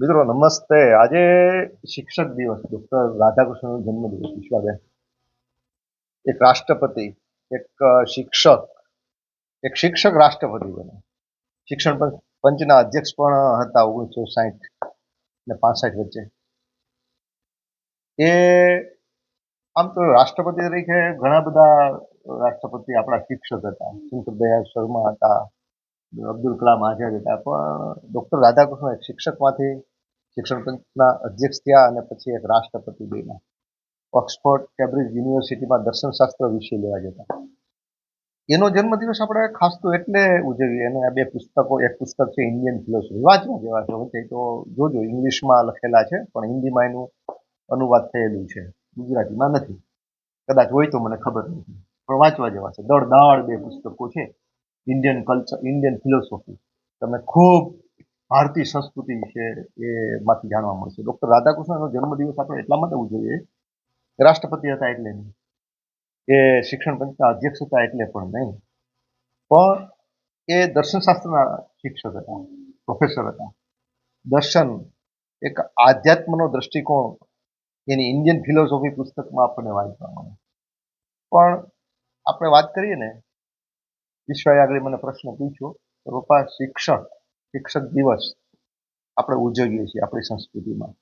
મિત્રો, નમસ્તે. આજે શિક્ષક દિવસ. ડોક્ટર રાધાકૃષ્ણનો જન્મદિવસ. વિશ્વાબેન એક રાષ્ટ્રપતિ, એક શિક્ષક. એક શિક્ષક રાષ્ટ્રપતિ બને. શિક્ષણ પંચના અધ્યક્ષ પણ હતા ઓગણીસો સાહીઠ ને પાસઠ વચ્ચે. એ, આમ તો રાષ્ટ્રપતિ તરીકે ઘણા બધા રાષ્ટ્રપતિ આપણા શિક્ષક હતા. શંકરદયાળ શર્મા હતા. અબ્દુલ કલામ આઝાદ હતા. પણ ડૉક્ટર રાધાકૃષ્ણ એક શિક્ષકમાંથી શિક્ષણ પંચના અધ્યક્ષ થયા અને પછી એક રાષ્ટ્રપતિ બન્યા. ઓક્સફોર્ડ, કેમ્બ્રિજ યુનિવર્સિટીમાં દર્શનશાસ્ત્ર વિષય લેવા જતા. એનો જન્મદિવસ આપણે ખાસ તો એટલે ઉજવીએ. અને આ બે પુસ્તકો, એક પુસ્તક છે ઇન્ડિયન ફિલોસોફી. વાંચવા જેવા છે. વચ્ચે તો જોજો, ઇંગ્લિશમાં લખેલા છે, પણ હિન્દીમાં એનું અનુવાદ થયેલું છે. ગુજરાતીમાં નથી. કદાચ હોય તો મને ખબર નથી. પણ વાંચવા જેવા છે. દળ દાળ બે પુસ્તકો છે. ઇન્ડિયન કલ્ચર ઇન્ડિયન ફિલોસોફી તમને ખૂબ ભારતીય સંસ્કૃતિ વિશે એમાંથી જાણવા મળશે. ડૉક્ટર રાધાકૃષ્ણનો જન્મદિવસ આપણે એટલા માટે ઉજવીએ રાષ્ટ્રપતિ હતા એટલે નહીં. એ શિક્ષણ પંચના અધ્યક્ષ હતા એટલે પણ નહીં. પણ એ દર્શનશાસ્ત્રના શિક્ષક હતા પ્રોફેસર હતા. દર્શન એક આધ્યાત્મનો દ્રષ્ટિકોણ એની ઇન્ડિયન ફિલોસોફી પુસ્તકમાં આપણને વાંચવા મળે. પણ આપણે વાત કરીએ ને વિશ્વાએ આગળ મને પ્રશ્ન પૂછ્યો તો શિક્ષક શિક્ષક દિવસ આપણે ઉજવીએ છીએ આપણી સંસ્કૃતિમાં.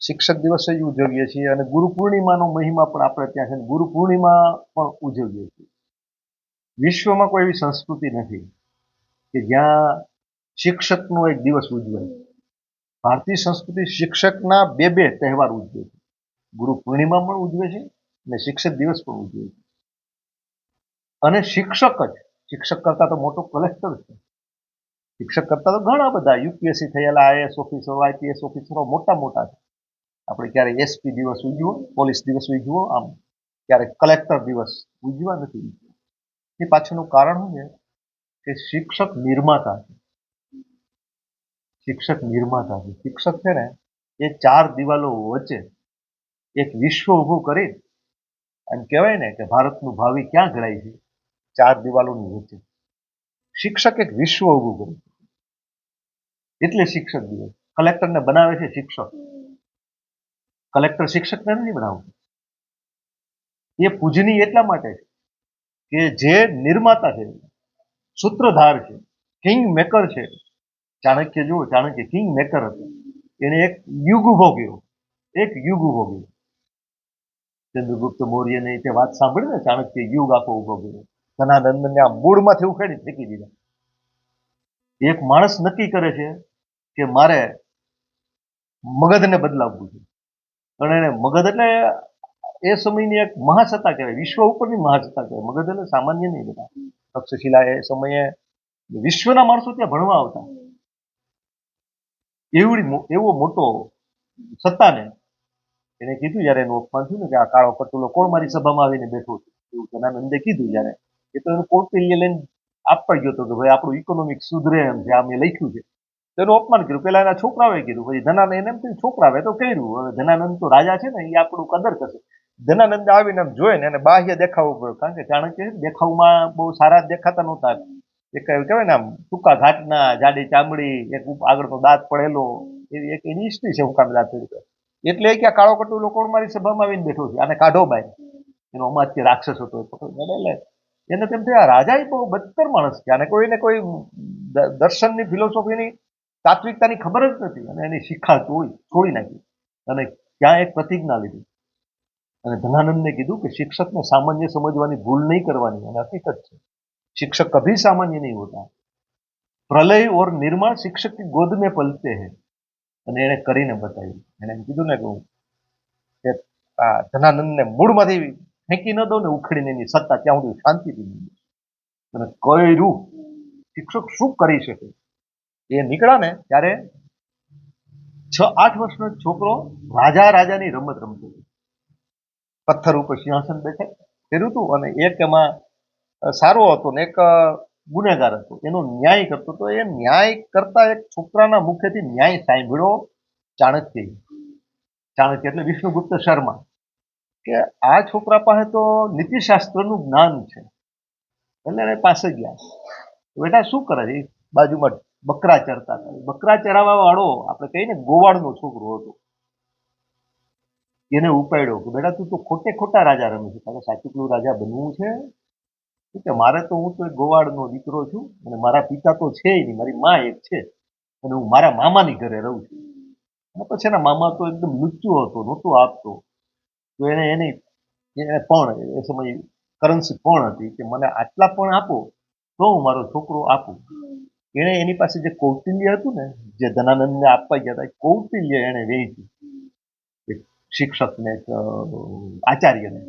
શિક્ષક દિવસ જ ઉજવીએ છીએ અને ગુરુ પૂર્ણિમાનો મહિમા પણ આપણે ત્યાં છે ગુરુ પૂર્ણિમા પણ ઉજવીએ છીએ. વિશ્વમાં કોઈ એવી સંસ્કૃતિ નથી કે જ્યાં શિક્ષકનો એક દિવસ ઉજવાય. ભારતીય સંસ્કૃતિ શિક્ષકના બે બે તહેવાર ઉજવે છે. ગુરુ પૂર્ણિમા પણ ઉજવે છે અને શિક્ષક દિવસ પણ ઉજવે છે. અને શિક્ષક જ શિક્ષક કરતા તો મોટો કલેક્ટર છે. શિક્ષક કરતા તો ઘણા બધા યુપીએસસી થયેલા આઈએસ ઓફિસરો આઈપીએસ ઓફિસરો મોટા મોટા છે. આપણે ક્યારેક એસપી દિવસ ઉજવો પોલીસ દિવસ ઉજવો, આમ ક્યારેક કલેક્ટર દિવસ ઉજવા નથી. એ પાછળનું કારણ શું છે? કે શિક્ષક નિર્માતા છે. શિક્ષક નિર્માતા છે. શિક્ષક છે ને, એ ચાર દિવાલો વચ્ચે એક વિશ્વ ઊભું કરી એમ કહેવાય ને કે ભારતનું ભાવિ ક્યાં ઘડાય છે? ચાર દિવાલોની વચ્ચે શિક્ષક એક વિશ્વ ઊભું કર્યું એટલે શિક્ષક દિવસ. કલેક્ટરને બનાવે છે શિક્ષક. કલેક્ટર શિક્ષકને નથી બનાવતું. એ પૂજનીય એટલા માટે છે કે જે નિર્માતા છે, સૂત્રધાર છે કિંગ મેકર છે, ચાણક્ય જુઓ, ચાણક્ય કિંગ મેકર હતો. એને એક યુગ ઊભો કર્યો. એક યુગ ઊભો કર્યો. ચંદ્રગુપ્ત મૌર્યને તે વાત સાંભળી ને? ચાણક્ય યુગ આખો ઊભો કર્યો. ધનાનંદને આ મૂળમાંથી ઉખેડી ફેંકી દીધા. એક માણસ નક્કી કરે છે કે મારે મગધને બદલાવવું છે. પણ એને મગધ એટલે એ સમયની એક મહાસત્તા કહેવાય. વિશ્વ ઉપરની મહાસત્તા કહેવાય. મગધ એટલે સામાન્ય નહીં બધા. તક્ષશિલા એ સમયે વિશ્વના માણસો ત્યાં ભણવા આવતા. એવડી એવો મોટો સત્તાને એને કીધું જ્યારે એનું અપમાન થયું ને કે આ કાળો પટોલો કોણ મારી સભામાં આવીને બેઠો એવું જનાનંદે કીધું જ્યારે એ તો એનું કૌટિલ્ય લઈને આપવા ગયો હતો કે ભાઈ આપણું ઇકોનોમિક સુધરે એમ છે આ મેં લખ્યું છે. તો એનું અપમાન કર્યું. પેલા એના છોકરાઓએ કીધું પછી ધનાનંદ એમ થયું છોકરાવે તો કર્યું. હવે ધનાનંદ તો રાજા છે ને, એ આપણું કદર કરશે. ધનાનંદ આવીને એમ જોઈ ને, એને બાહ્ય દેખાવો પડ્યો કારણ કે ચાણક્ય દેખાવમાં બહુ સારા દેખાતા નહોતા. એક કહેવાય ને આમ, ટૂંકા ઘાટના, જાડી ચામડી, એક આગળનો દાંત પડેલો. એવી એક એની હિસ્ટ્રી છે હું કામ એટલે કે આ કાળો કટુ લોકો મારી સભામાં આવીને બેઠો છે? આને કાઢો બાય એનો અમાત્ય રાક્ષસ હતો એટલે એને તેમ થયું રાજા એ બહુ બદતર માણસ છે. અને કોઈને કોઈ દર્શનની ફિલોસોફીની તાત્વિકતાની ખબર જ નથી. અને એની શિખા છોડી છોડી નાખી. અને ક્યાં એક પ્રતિજ્ઞા લીધી. અને ધનાનંદને કીધું કે શિક્ષકને સામાન્ય સમજવાની ભૂલ નહીં કરવાની. અને હકીકત છે. શિક્ષક કભી સામાન્ય નહીં હોતા. પ્રલય ઓર નિર્માણ શિક્ષક કી ગોદ મેં પલતે હે. અને એણે કરીને બતાવ્યું. એને એમ કીધું ને કે હું ધનાનંદને મૂળમાંથી ફેંકી ન દઉં ને ઉખડીને એની સત્તા ત્યાં સુધી નહીં દઉં. અને કર્યું શિક્ષક શું કરી શકે એ નીકળ્યા ને ત્યારે છ આઠ વર્ષનો છોકરો રાજા રાજાની રમત રમતો પથ્થર ઉપર સિંહાસન બેઠે કર્યું હતું અને એક એમાં સારો હતો ને એક ગુનેગાર હતો એનો ન્યાય કરતો તો એ ન્યાય કરતા એક છોકરાના મુખેથી ન્યાય સાંભળ્યો ચાણક્ય ચાણક્ય એટલે વિષ્ણુગુપ્ત શર્મા કે આ છોકરા પાસે તો નીતિશાસ્ત્રનું જ્ઞાન છે. એટલે એને પાસે ગયા. બેટા શું કરે છે? બાજુમાં બકરા ચરતા બકરા ચરાવવા વાળો, આપણે કહીએ ને, ગોવાળનો છોકરો હતો. એને ઉપાડ્યો કે, બેટા, તું તો ખોટે ખોટા રાજા રમે છે. તારે સાચુકલું રાજા બનવું છે. કે, મારે તો હું તો એક ગોવાળનો દીકરો છું અને મારા પિતા તો છે નહીં. મારી મા એક છે અને હું મારા મામાની ઘરે રહું છું. અને પછી એના મામા તો એકદમ લુચ્ચો હતો, નહોતો આપતો. તો એને એની પણ, એ સમય કરન્સી પણ હતી કે મને આટલા પણ આપો, તો હું મારો છોકરો આપું. એણે એની પાસે જે કૌટિલ્ય હતું ને, જે ધનાનંદને આપવા ગયા હતા કૌટિલ્ય એણે વેચ્યું. શિક્ષકને આચાર્યને.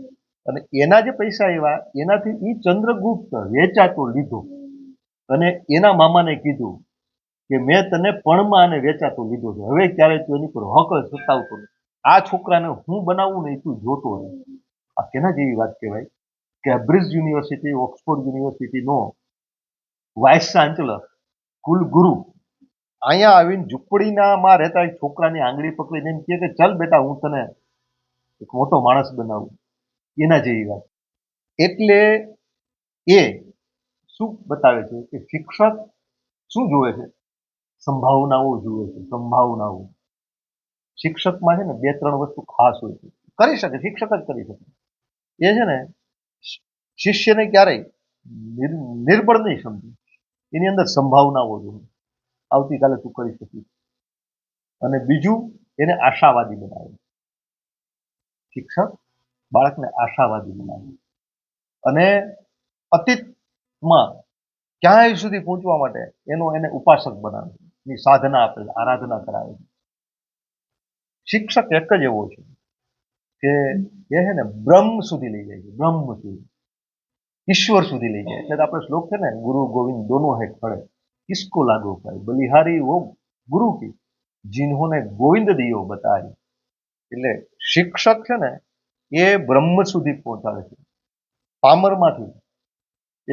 અને એના જે પૈસા એવા એનાથી એ ચંદ્રગુપ્ત વેચાતો લીધો. અને એના મામાને કીધું કે મેં તને પણમાં અને વેચાતો લીધો છે. હવે ક્યારે તું એની પર હક સતાવતો નથી. આ છોકરાને હું બનાવું ને એ તું જોતો રહે. આ કેના જેવી વાત કહેવાય? કેમ્બ્રિજ યુનિવર્સિટી, ઓક્સફોર્ડ યુનિવર્સિટીનો વાઇસ ચાન્સલર કુલગુરુ અહીંયા આવીને ઝૂંપડીનામાં રહેતા એક છોકરાની આંગળી પકડીને એમ કહે કે, ચાલ બેટા, હું તને એક મોટો માણસ બનાવું. એના જેવી વાત. એટલે એ શું બતાવે છે? કે શિક્ષક શું જોવે છે? સંભાવનાઓ જુએ છે, સંભાવનાઓ. શિક્ષકમાં છે ને બે, ત્રણ વસ્તુ ખાસ હોય છે. કરી શકે, શિક્ષક જ કરી શકે. એ છે ને, શિષ્યને ક્યારેય નિર- નિર્બળ નહીં સમજે. એની અંદર સંભાવનાઓ જોઈએ આવતીકાલે તું કરી શકીશ. અને બીજું, એને આશાવાદી બનાવે. શિક્ષક બાળકને આશાવાદી બનાવે. અને અતીતમાં ક્યાંય સુધી પહોંચવા માટે એનો એને ઉપાસક બનાવે. એની સાધના આપે, આરાધના કરાવે. છે શિક્ષક એક જ એવો છે કે એ છે ને બ્રહ્મ સુધી લઈ જાય છે, બ્રહ્મ સુધી. ઈશ્વર સુધી લઈ જાય. એટલે આપણે શ્લોક છે ને, ગુરુ ગોવિંદ દોનો હેઠ પડે. કિસકો લાગુ પાય બલિહારી વો ગુરુ કી, જિન્હોને ગોવિંદ દિયો બતાવી એટલે શિક્ષક છે ને, એ બ્રહ્મ સુધી પહોંચાડે છે. પામરમાંથી,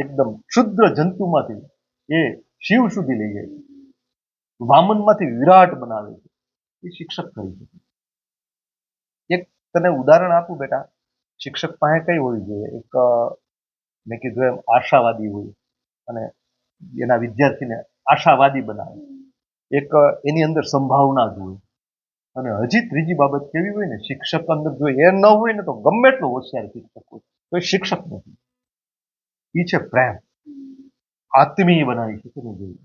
એકદમ ક્ષુદ્ર જંતુમાંથી, એ શિવ સુધી લઈ જાય છે. વામનમાંથી વિરાટ બનાવે છે. એ શિક્ષક કરી શકે. તને ઉદાહરણ આપું બેટા? શિક્ષક પાસે કઈ હોવી જોઈએ? એક મેં કીધું એમ આશાવાદી હોય અને એના વિદ્યાર્થીને આશાવાદી બનાવે. એક એની અંદર સંભાવના જોઈએ અને હજી ત્રીજી બાબત કેવી હોય ને? શિક્ષક અંદર જો એ ન હોય ને તો ગમે એટલો હોશિયાર શિક્ષક હોય. તો એ શિક્ષક નથી. એ છે પ્રેમ. આત્મીય બનાવી શકે ને જોઈએ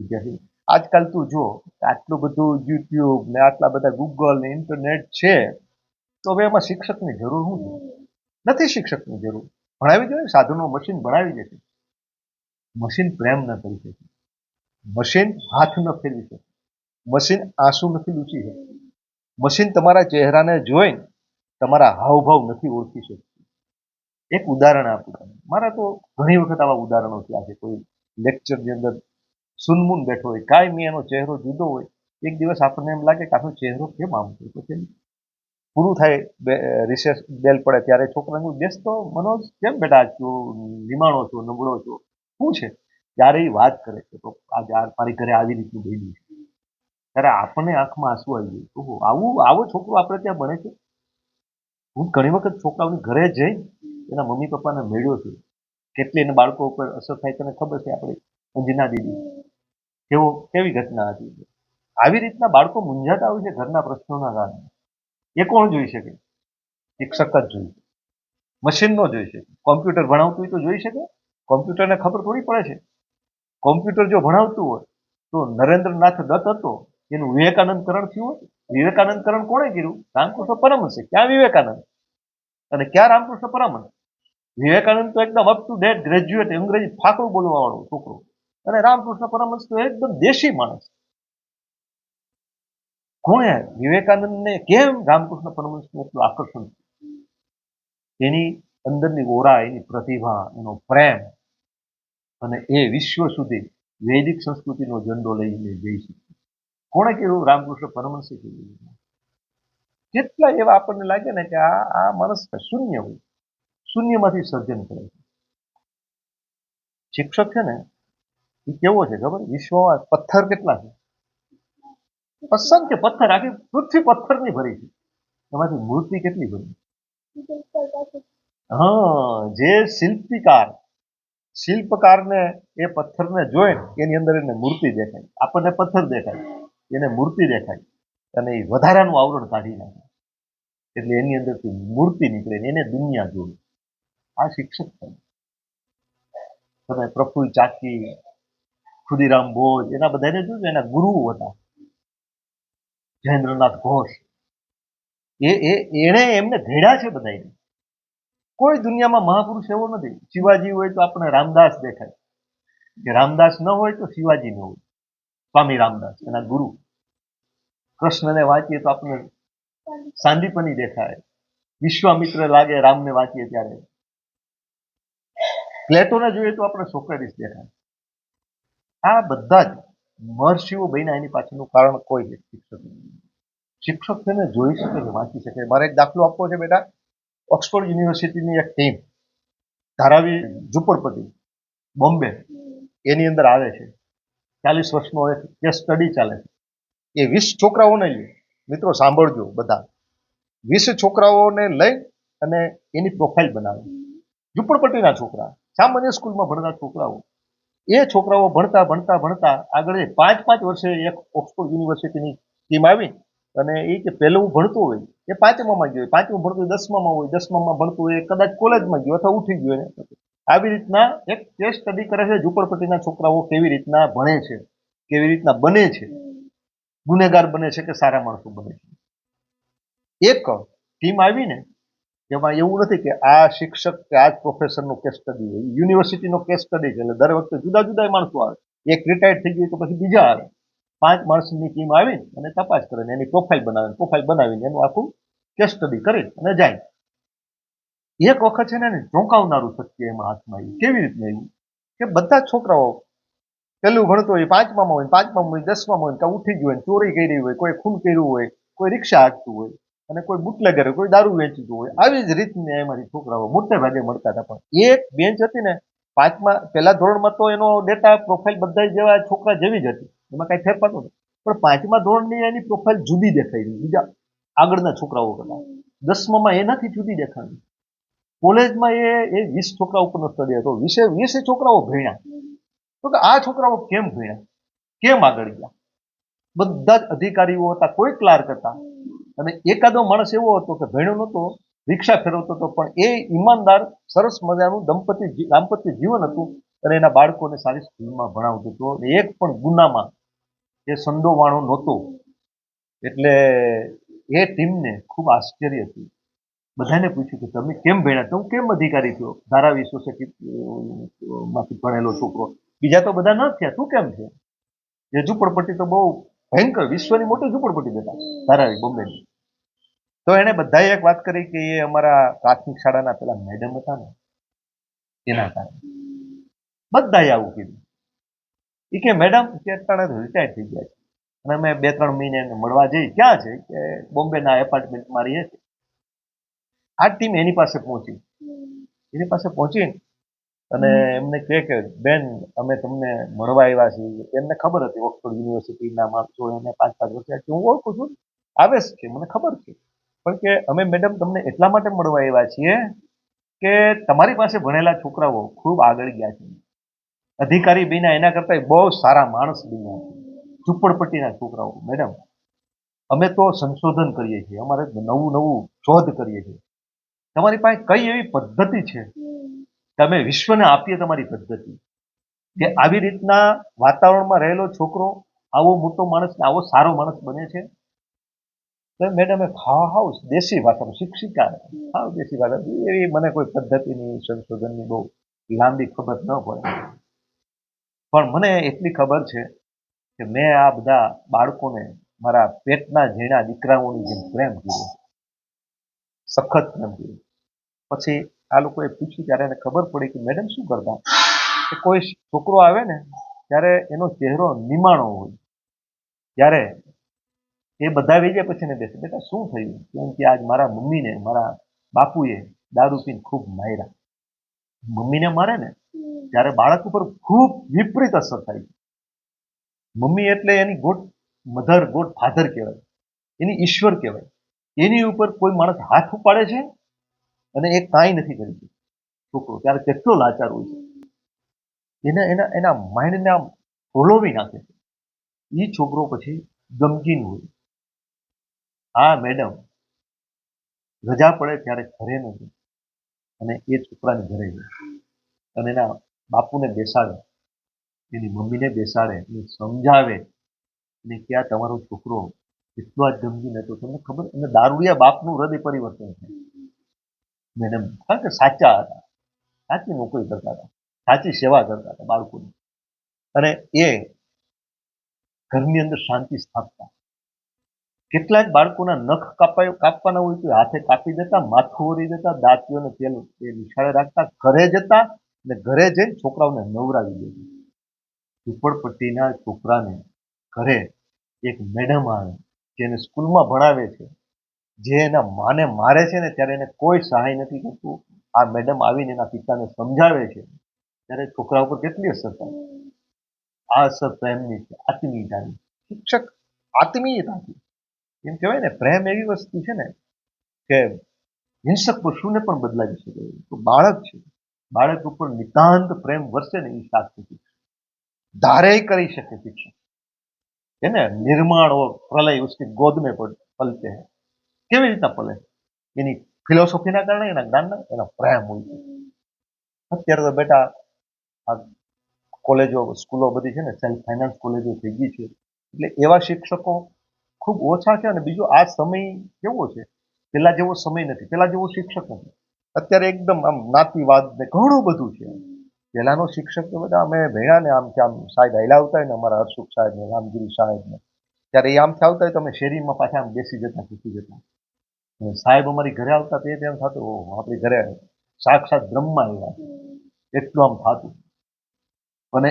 વિદ્યાર્થી, આજકાલ તું જો, આટલું બધું યુટ્યુબ ને આટલા બધા ગૂગલ ને ઇન્ટરનેટ છે તો હવે એમાં શિક્ષકની જરૂર શું છે? નથી શિક્ષકની જરૂર. ભણાવી દે સાધનો મશીન ભણાવી દેશે. મશીન પ્રેમ ન કરી શકે. મશીન હાથ ન ફેરવી શકે. મશીન આંસુ નથી લૂચી શકે. મશીન તમારા ચહેરાને જોઈને તમારા હાવભાવ નથી ઓળખી શકતી એક ઉદાહરણ આપું તમને. મારા તો ઘણી વખત આવા ઉદાહરણો થયા છે. કોઈ લેક્ચરની અંદર સુનમુન બેઠો હોય, કાંઈ એનો ચહેરો જુદો હોય, એક દિવસ આપણને એમ લાગે કે આનો ચહેરો કેમ આમ થયો કેમ પૂરું થાય રિસેસ બેલ પડે ત્યારે છોકરાનું બેસતો મનોજ, કેમ બેટા છો? નિમાણો છો, નબળો છો? શું છે? ત્યારે એ વાત કરે છે તો આ આ મારી ઘરે આવી રીતનું બન્યું છે. ત્યારે આપણને આંખમાં આંસુ આવી જાય. ઓહો, આવું, આવો છોકરો આપણે ત્યાં ભણે છે? હું ઘણી વખત છોકરાઓની ઘરે જઈ એના મમ્મી પપ્પાને મેળ્યો છું. કેટલી એને બાળકો ઉપર અસર થાય તને ખબર છે આપણે? અંજના દીદી. કેવો, કેવી ઘટના હતી. આવી રીતના બાળકો મૂંઝાતા હોય છે ઘરના પ્રશ્નોના કારણે. એ કોણ જોઈ શકે? શિક્ષક જ જોઈ શકે. મશીન નો જોઈ શકે. કોમ્પ્યુટર ભણાવતું હોય તો જોઈ શકે. કોમ્પ્યુટરને ખબર થોડી પડે છે. કોમ્પ્યુટર જો ભણાવતું હોય, તો નરેન્દ્રનાથ દત્ત હતો. એનું વિવેકાનંદ કરણ થયું હોય વિવેકાનંદ કરણ કોણે કર્યું? રામકૃષ્ણ પરમહંસે. ક્યાં વિવેકાનંદ? અને ક્યાં રામકૃષ્ણ પરમહંસ? વિવેકાનંદ તો એકદમ અપ ટુ ડેટ ગ્રેજ્યુએટ અંગ્રેજી ફાકડું બોલવા વાળો છોકરો. અને રામકૃષ્ણ પરમહંસ તો એકદમ દેશી માણસ. કોણે વિવેકાનંદને કેમ રામકૃષ્ણ પરમહંસનું એટલું આકર્ષણ તેની અંદરની ઓરા એની પ્રતિભા, એનો પ્રેમ અને એ વિશ્વ સુધી વૈદિક સંસ્કૃતિનો ઝંડો લઈને જઈ શકે. કોણે કીધું? રામકૃષ્ણ પરમહંસે કીધું. કેટલા એવા આપણને લાગે ને કે આ આ માણસ શૂન્ય હોય. શૂન્યમાંથી સર્જન કરે છે. શિક્ષક છે ને, એ કેવો છે ખબર? વિશ્વમાં પથ્થર કેટલા છે? અસંખ્ય પથ્થર આખી પૃથ્વી પથ્થરની ભરી છે. એમાંથી મૂર્તિ કેટલી બની હા જે શિલ્પીકાર શિલ્પકારને એ પથ્થરને જોઈને એની અંદર એને મૂર્તિ દેખાય. આપણને પથ્થર દેખાય. એને મૂર્તિ દેખાય. અને એ વધારાનું આવરણ કાઢી નાખે. એટલે એની અંદરથી મૂર્તિ નીકળે ને એને દુનિયા જોડે. આ શિક્ષક છે. તમે પ્રફુલ્લ ચાકી ખુદીરામ બોઝ એના બધાને જોયું એના ગુરુઓ હતા. જયેન્દ્રનાથ ઘોષ. એ એ, એણે એમને ઘેડ્યા છે બધાને કોઈ દુનિયામાં મહાપુરુષ એવો નથી. શિવાજી હોય તો આપણે રામદાસ દેખાય. કે રામદાસ ન હોય તો શિવાજી ન હોય. સ્વામી રામદાસ, એના ગુરુ. કૃષ્ણને વાંચીએ તો આપણે સાંદીપની દેખાય. વિશ્વામિત્ર લાગે રામને વાંચીએ ત્યારે. પ્લેટોને જોઈએ તો આપણે સોક્રેટિસ દેખાય. આ બધા જ મહર્ષિઓ બન્યા એની પાછળનું કારણ કોઈ છે? શિક્ષક. શિક્ષક તેને જોઈ શકે છે, વાંચી શકે મારે એક દાખલો આપવો છે બેટા. ઓક્સફોર્ડ યુનિવર્સિટીની એક ટીમ ધારાવી ઝુંપડપતિ બોમ્બે, એની અંદર આવે છે. ચાલીસ વર્ષનો એક કેસ સ્ટડી ચાલે છે. એ વીસ છોકરાઓને લે. મિત્રો, સાંભળજો બધા. વીસ છોકરાઓને લઈ અને એની પ્રોફાઇલ બનાવે. ઝુંપડપટ્ટીના છોકરા, સામાન્ય સ્કૂલમાં ભણતા છોકરાઓ. એ છોકરાઓ ભણતા ભણતા ભણતા આગળ પાંચ પાંચ વર્ષે એક ઓક્સફોર્ડ યુનિવર્સિટીની ટીમ આવી અને એ કે પહેલું ભણતું હોય, એ પાંચમામાં ગયો. પાંચમું ભણતું હોય, દસમામાં હોય, દસમામાં ભણતું હોય કદાચ કોલેજમાં ગયો અથવા ઉઠી ગયો આવી રીતના એક કેસ સ્ટડી કરે છે ઝુંપડપટ્ટીના છોકરાઓ કેવી રીતના ભણે છે, કેવી રીતના બને છે. ગુનેગાર બને છે કે સારા માણસો બને છે. એક ટીમ આવીને એમાં એવું નથી કે આ શિક્ષક કે આ જ પ્રોફેસરનું કેસ સ્ટડી હોય. યુનિવર્સિટીનો કેસ સ્ટડી છે. એટલે દર વખતે જુદા જુદા માણસો આવે. એક રિટાયર્ડ થઈ ગયું તો પછી બીજા આવે. પાંચ માણસની ટીમ આવી અને તપાસ કરે ને એની પ્રોફાઇલ બનાવે પ્રોફાઇલ બનાવીને એનું આખું કેસ સ્ટડી કરી અને જાય. એક વખત છે ને ચોંકાવનારું સત્ય એમાં હાથમાં આવ્યું. કેવી રીતના આવ્યું? કે બધા છોકરાઓ પેલું ભણતો હોય, પાંચમામાં હોય પાંચમામાં હોય, દસમામાં હોય, કાં ઉઠી ગયું હોય, ચોરી કરી હોય, કોઈ ખૂન કર્યું હોય, કોઈ રિક્ષા હાંકતું હોય અને કોઈ બુટલેગર કોઈ દારૂ વેચતું હોય, આવી જ રીતની અમારી છોકરાઓ મોટે ભાગે મળતા હતા. પણ એક બેન્ચ હતી ને, પાંચમા, પહેલા ધોરણમાં તો એનો ડેટા પ્રોફાઇલ બધા જેવા છોકરા જેવી જ હતી. એમાં કાંઈ ફેરફાર નહોતો. પણ પાંચમા ધોરણની એની પ્રોફાઇલ જુદી દેખાઈ બીજા આગળના છોકરાઓ કરતા. દસમામાં નથી જુદી દેખાણી. કોલેજમાં એ એ વીસ છોકરા ઉપરનો સ્ટડી હતો. વીસે વીસે છોકરાઓ ભણ્યા. તો કે આ છોકરાઓ કેમ ભણ્યા? કેમ આગળ ગયા? બધા જ અધિકારીઓ હતા, કોઈ ક્લાર્ક હતા. અને એકાદો માણસ એવો હતો કે ભણ્યો નહોતો, રિક્ષા ફેરવતો હતો, પણ એ ઈમાનદાર, સરસ મજાનું દંપતી દાંપત્ય જીવન હતું અને એના બાળકોને સારી સ્કૂલમાં ભણાવતો હતો. એક પણ ગુનામાં એ સંડોવાણો નહોતો. એટલે એ ટીમને ખૂબ આશ્ચર્ય હતું બધાને પૂછ્યું કે તમે કેમ ભણ્યા? હું કેમ અધિકારી થયો? ધારાવી સોસાયટી માંથી ભણેલો છોકરો. બીજા તો બધા ન થયા. તું કેમ થયો? એ ઝુંપડપટ્ટી તો બહુ ભયંકર, વિશ્વની મોટી ઝુંપડપટ્ટી બેટા. ધારાવી, બોમ્બેની. તો એણે બધાએ એક વાત કરી કે એ અમારા પ્રાથમિક શાળાના પેલા મેડમ હતા ને એના કારણે. બધાએ આવું કીધું. એ કે મેડમ કે અત્યારે રિટાયર થઈ ગયા છે. અને અમે બે ત્રણ મહિને એને મળવા જઈ ક્યાં છે કે બોમ્બેના એપાર્ટમેન્ટ મારી હતી આ ટીમ એની પાસે પહોંચી. એની પાસે પહોંચીને અને એમને કહે કે બેન અમે તમને મળવા આવ્યા છીએ. એમને ખબર હતી ઓક્સફોર્ડ યુનિવર્સિટીના માણસો એને પાંચ પાંચ વર્ષ હું ઓળખું છું. આવે છે મને ખબર છે. પણ કે અમે મેડમ તમને એટલા માટે મળવા આવ્યા છીએ કે તમારી પાસે ભણેલા છોકરાઓ ખૂબ આગળ ગયા છે. અધિકારી બીના એના કરતાં બહુ સારા માણસ બીના ઝુંપડપટ્ટીના છોકરાઓ મેડમ અમે તો સંશોધન કરીએ છીએ, અમારે નવું નવું શોધ કરીએ છીએ. તમારી પાસે કઈ એવી પદ્ધતિ છે? કે અમે વિશ્વને આપીએ તમારી પદ્ધતિ. કે આવી રીતના વાતાવરણમાં રહેલો છોકરો, આવો મોટો માણસ ને આવો સારો માણસ બને છે. તો મેડમે હા હાવ દેશી ભાષામાં શિક્ષિકા હાવ દેશી ભાષા. એવી મને કોઈ પદ્ધતિની, સંશોધનની બહુ લાંબી ખબર ન પડે પણ મને એટલી ખબર છે કે મેં આ બધા બાળકોને મારા પેટના ઝીણા દીકરાઓની જેમ પ્રેમ કર્યો. સખત પ્રેમ કર્યો. પછી આ લોકોએ પૂછ્યું, ત્યારે એને ખબર પડી કે મેડમ શું કરતા? કે કોઈ છોકરો આવે ને, ત્યારે એનો ચહેરો નિમાણો હોય. ત્યારે એ બધા વેચ્યા પછી એને બેસે બેટા, શું થયું? કેમ કે આજ મારા મમ્મીને, મારા બાપુએ દારૂ પીને ખૂબ માર્યા. મમ્મીને મારે ને ત્યારે બાળક ઉપર ખૂબ વિપરીત અસર થાય છે. મમ્મી એટલે એની ગોડ મધર ગોડ ફાધર કહેવાય. એની ઈશ્વર કહેવાય. એની ઉપર કોઈ માણસ હાથ ઉપાડે છે અને એ કાંઈ નથી કરી છોકરો ત્યારે કેટલો લાચાર હોય છે. એને, એના એના માઇન્ડને આમ ફોલોવી નાખે છે. એ છોકરો પછી ગમગીન હોય આ મેડમ રજા પડે ત્યારે ઘરે નથી અને એ છોકરાને ઘરે અને એના બાપુને બેસાડે. એની મમ્મીને બેસાડે એને સમજાવે અને કે આ તમારો છોકરો એટલો જ ગમગીન હતો. તમને ખબર? અને દારૂડિયા બાપનું હૃદય પરિવર્તન થાય. મેડમ કારણ કે સાચા હતા. સાચી નોકરી કરતા હતા. સાચી સેવા કરતા હતા બાળકોની. અને એ ઘરની અંદર શાંતિ સ્થાપતા. કેટલાક બાળકોના નખ કાપાય કાપવાના હોય તો હાથે કાપી દેતા, માથું ઓરી દેતા, દાંતીઓને તેલ નિશાળે રાખતા, ઘરે જતા અને ઘરે જઈને છોકરાઓને નવરાવી દેતા. ઝૂંપડપટ્ટીના છોકરાને ઘરે એક મેડમ આવે, જેને સ્કૂલમાં ભણાવે છે, જે એના માને મારે છે ને ત્યારે એને કોઈ સહાય નથી કરતું આ મેડમ આવીને એના પિતાને સમજાવે છે, ત્યારે છોકરા ઉપર કેટલી અસર થાય? આ અસર પ્રેમની છે, આત્મીયતાની. શિક્ષક આત્મીયતાથી. એમ કહેવાય ને પ્રેમ એવી વસ્તુ છે ને કે હિંસક પશુને પણ બદલાવી શકે તો બાળક છે, બાળક ઉપર નિતાંત પ્રેમ વરસે ને એ શાસ્ત્ર શિક્ષણ ધારે કરી શકે શિક્ષણ એને નિર્માણ પ્રલય ઉસકી ગોદ મેં પલતે હે. કેવી રીતના પલે? એની ફિલોસોફીના કારણે, એના જ્ઞાનના, એના પ્રેમ હોય અત્યારે તો બેટા આ કોલેજો સ્કૂલો બધી છે ને સેલ્ફ ફાઇનાન્સ કોલેજો થઈ ગઈ છે. એટલે એવા શિક્ષકો ખૂબ ઓછા છે અને બીજો આ સમય કેવો છે? પહેલા જેવો સમય નથી. પહેલાં જેવો શિક્ષક નથી. અત્યારે એકદમ આમ જ્ઞાતિવાદ ને ઘણું બધું છે. પહેલાનો શિક્ષક બધા અમે ભેણા ને આમ કે આમ સાહેબ હાલ્યા આવતા હોય ને અમારા હર્ષુખ સાહેબ ને રામગીરી સાહેબ ને. ત્યારે એ આમથી આવતા હોય તો અમે શેરીમાં પાછા આમ બેસી જતા શીખી જતા. સાહેબ અમારી ઘરે આવતા તે તેમ થતું આપણી ઘરે સાક્ષાત બ્રહ્મા એવા એટલું આમ થતું. અને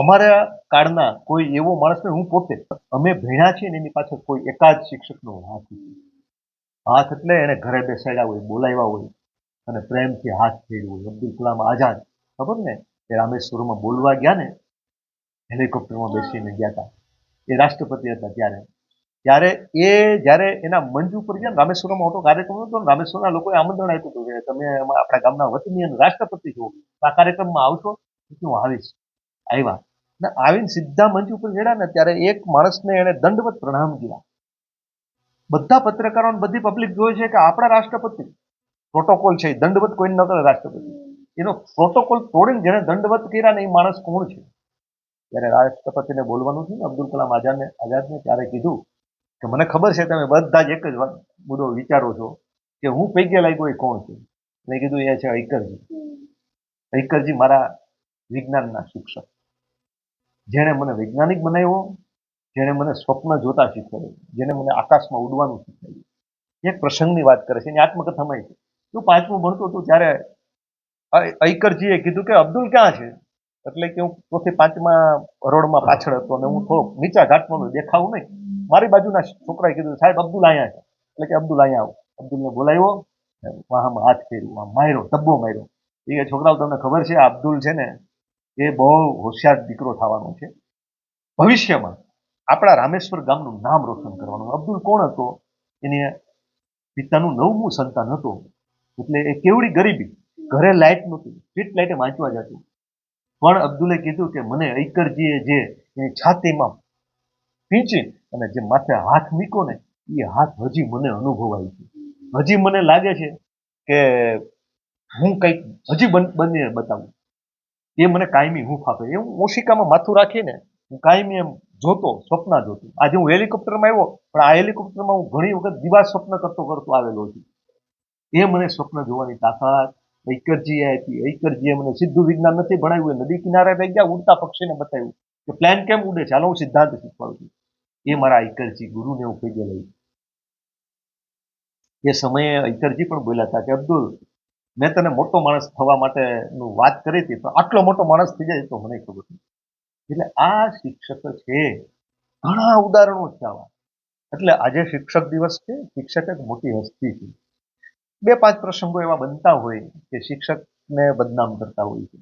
અમારા કાળના કોઈ એવો માણસને હું પોતે, અમે ભણ્યા છીએ ને એની પાછળ કોઈ એકાદ શિક્ષકનો હાથ હાથ એટલે એને ઘરે બેસાડ્યા હોય, બોલાવ્યા હોય અને પ્રેમથી હાથ ફેર્યો હોય. અબ્દુલ કલામ આઝાદ, ખબર ને? એ રામેશ્વરમાં બોલવા ગયા ને, હેલિકોપ્ટરમાં બેસીને ગયા હતા. એ રાષ્ટ્રપતિ હતા ત્યારે. ત્યારે એ, જ્યારે એના મંચ ઉપર ગયા રામેશ્વરમાં મોટો કાર્યક્રમ હતો રામેશ્વરના લોકોએ આમંત્રણ આપ્યું હતું કે તમે આપણા ગામના વતની અને રાષ્ટ્રપતિ છો આ કાર્યક્રમમાં આવશો? હું આવીશ. આવ્યા. ને આવીને સીધા મંચ ઉપર ચડ્યા ને ત્યારે એક માણસને એને દંડવત પ્રણામ કર્યા. બધા પત્રકારો બધી પબ્લિક જોવે છે કે આપણા રાષ્ટ્રપતિ પ્રોટોકોલ છે, દંડવત કોઈ ન કરે રાષ્ટ્રપતિ. એનો પ્રોટોકોલ તોડીને જેને દંડવત કર્યા ને એ માણસ કોણ છે? ત્યારે રાષ્ટ્રપતિને બોલવાનું થયું ને અબ્દુલ કલામ આઝાદને આઝાદને ત્યારે કીધું કે મને ખબર છે તમે બધા જ એક જ મુદ્દો વિચારો છો કે હું પૈકે લાગ્યો એ કોણ છે? મેં કીધું, એ છે હૈકરજી હૈકરજી મારા વિજ્ઞાનના શિક્ષક. જેણે મને વૈજ્ઞાનિક બનાવ્યો, જેણે મને સ્વપ્ન જોતા શીખવાડ્યું, જેણે મને આકાશમાં ઉડવાનું શીખવાડ્યું. એક પ્રસંગની વાત કરે છે, એની આત્મકથામાં છે. તું પાંચમું ભણતો હતો ત્યારે હૈકરજીએ કીધું કે અબ્દુલ ક્યાં છે? એટલે કે હું ચોથી પાંચમા રોડમાં પાછળ હતો અને હું થોડોક નીચા ઘાટમાં દેખાવું નહીં. મારી બાજુના છોકરાએ કીધું, સાહેબ, અબ્દુલ અહીંયા છે. એટલે કે, અબ્દુલ, અહીંયા આવો. અબ્દુલને બોલાવ્યો, વાહમાં હાથ ફેર્યું આમ માર્યો તબ્બો માર્યો. એ છોકરાઓ તમને ખબર છે અબ્દુલ છે ને એ બહુ હોશિયાર દીકરો થવાનો છે. ભવિષ્યમાં આપણા રામેશ્વર ગામનું નામ રોશન કરવાનું. અબ્દુલ કોણ હતો? એની પિતાનું નવમું સંતાન હતું. એટલે એ કેવડી ગરીબી. ઘરે લાઇટ નહોતી. સ્ટ્રીટ લાઇટે વાંચવા જતું. પણ અબ્દુલે કીધું કે મને ઐકરજીએ જે એની છાતીમાં પીંચી અને જે માથે હાથ મૂક્યો ને, એ હાથ હજી મને અનુભવાય છે. હજી મને લાગે છે કે હું કંઈક હજી બન, બનીને બતાવું. એ મને કાયમી હું ફાફે એ હું ઓશિકામાં માથું રાખીને હું કાયમી એમ જોતો, સ્વપ્ન જોતો. આજે હું હેલિકોપ્ટરમાં આવ્યો, પણ આ હેલિકોપ્ટરમાં હું ઘણી વખત દિવા સ્વપ્ન કરતો કરતો આવેલો છું. એ મને સ્વપ્ન જોવાની તાકાત ઐકરજીએ આપી ઐકરજીએ મને સીધું વિજ્ઞાન નથી ભણાવ્યું નદી કિનારે રહી ગયા, ઉડતા પક્ષીને બતાવ્યું કે પ્લેન કેમ ઉડે છે? હું સિદ્ધાંત શીખવાડું છું. એ મારા ઐકરજી ગુરુને હું કહી ગયેલો એ સમયે ઐકરજી પણ બોલ્યા હતા કે અબ્દુલ મેં તને મોટો માણસ થવા માટેનું વાત કરી હતી, પણ આટલો મોટો માણસ થઈ જાય તો મને ખબર એટલે આ શિક્ષક છે, ઘણા ઉદાહરણો છે આવા. એટલે આજે શિક્ષક દિવસ છે, શિક્ષક એક મોટી હસ્તી છે. બે પાંચ પ્રસંગો એવા બનતા હોય કે શિક્ષકને બદનામ કરતા હોય છે.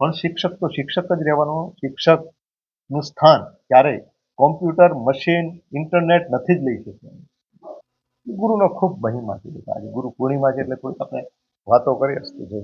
પણ શિક્ષક તો શિક્ષક જ રહેવાનો, શિક્ષકનું સ્થાન ક્યારેય કોમ્પ્યુટર, મશીન, ઇન્ટરનેટ નથી જ લઈ શકવાનું. ગુરુનો ખૂબ મહિમા છે. આજે ગુરુ પૂર્ણિમા છે એટલે કોઈ આપણે વાતો કરી જય